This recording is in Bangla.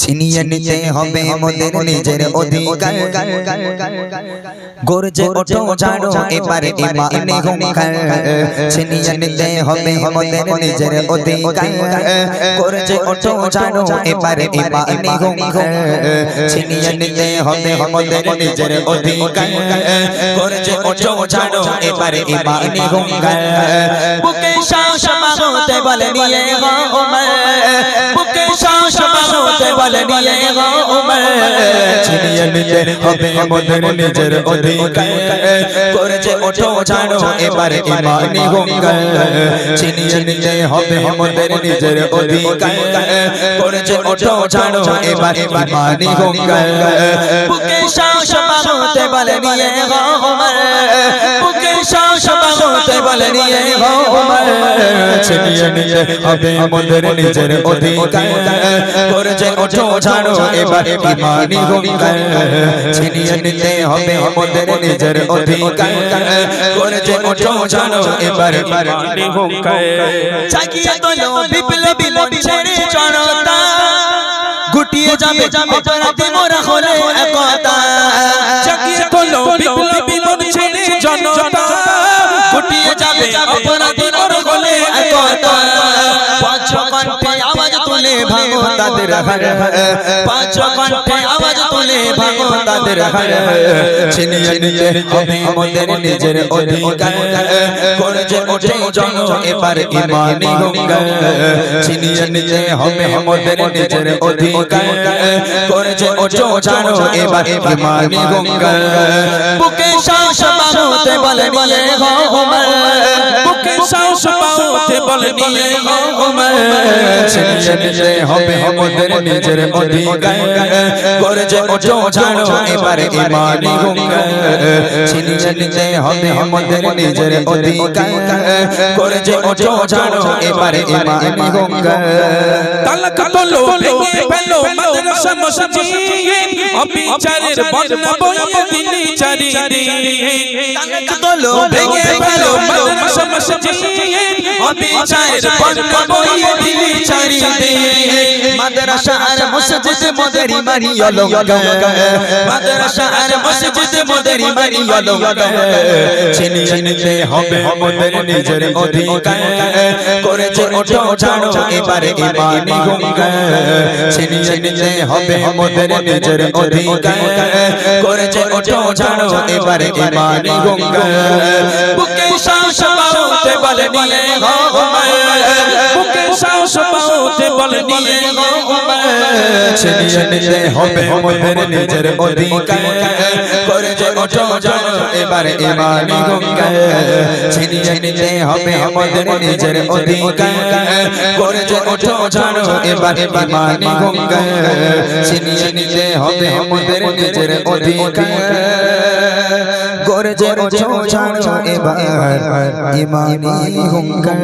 ছিনিয়ে নিতে হবে মোদের নিজের অধিকার। গর্জে ওঠো ঝাড়ো এবারে ইমানে হুঙ্কার। ছিনিয়ে নিতে হবে মোদের নিজের অধিকার। গর্জে ওঠো ঝাড়ো এবারে ইমানে হুঙ্কার। ছিনিয়ে নিতে হবে মোদের নিজের অধিকার। গর্জে ওঠো ঝাড়ো এবারে ইমানে হুঙ্কার। বুকে সাহস মাগতে বলে নিয়ে গো ওমর বুকে সাহস মাগতে বলে নিয়ে গো ওমর ছিনিয়ে নিতে হবে মোদের নিজের অধিকার করেছে ওঠো ছাড়ো এবার ইমানি হুঙ্কার ছিনিয়ে নিতে হবে মোদের নিজের অধিকার করেছে ওঠো ছাড়ো এবার ইমানি হুঙ্কার বুকে সাহস মাগতে বলে নিয়ে গো ওমর ছিনিয়ে নিতে হবে মোদের নিজের অধিকার। করেছে ওঠো, ছাড়ো, এবার ইমানি হুঙ্কার। ছিনিয়ে নিতে হবে মোদের নিজের অধিকার। করেছে ওঠো, ছাড়ো, এবার ইমানি হুঙ্কার। জাগিয়ে তোলো বিপ্লবী ছেড়ে জনতা গুটিয়ে যাবে অপরাধী মোরা হলে একতা। জাগিয়ে তোলো বিপ্লবী ছেড়ে জনতা গুটিয়ে যাবে অপরাধী তাদের হার পাঁচ কণ্ঠে আওয়াজ তুলে ভাঙো তাদের হার ছিনিয়ে নিতে হবে আমাদের নিজের অধিকার। করেছে ওঠে জন এবার ইমানি হুঙ্কার। ছিনিয়ে নিতে হবে আমাদের নিজের অধিকার। করেছে ওঠো জানো এবার ইমানি হুঙ্কার। বুকে সাহস মানতে বলে নিয়ে গো বুকে সাহস পাওতে বলে নিয়ে গো নিতে হবে আমাদের নিজের অধিকার। করেছে ওঠো, জানো, এবার ইমানি ছিনিয়ে নিতে হবে আমাদের নিজের অধিকার। করেছে ওঠো, জানো, এবার ইমানি তালাক তোলো, ভেঙে ফেলো, মাদ্রাসা মসজিদ। অবিচারের বন্যা বয়ে দিলি চারিদিক। তোলো, ভেঙে ফেলো অবিচারের বন্ধ বই দিলি চারিদিক। মাদ্রাসা আর মসজিদ মোদেরি মারি অলঙ্গ মাদ্রাসা আর মসজিদ মোদেরি মারি অলঙ্গ ছিনিয়ে নিতে হবে আমাদের নিজের অধিকার। করেছে ওঠো ছাড়ো এবারে ইমানি হুঙ্কার ছিনিয়ে নিতে হবে আমাদের নিজের অধিকার। করেছে ওঠো ছাড়ো এবারে ইমানি হুঙ্কার বুকে সাহস পাওতে বলে নিয়ে বলে নিয়ে ছিনিয়ে নিতে হবে আমাদের নিজের অধিকার। করেছে ওঠো জানো এবারে ইমানি গঙ্গা ছিনিয়ে নিতে হবে আমাদের নিজের অধিকার। করেছে ওঠো জানো এবারে ইমানি গঙ্গা ছিনিয়ে নিতে হবে আমাদের নিজের অধিকার। করেছে ওঠো জানো এবার ইমানি গঙ্গা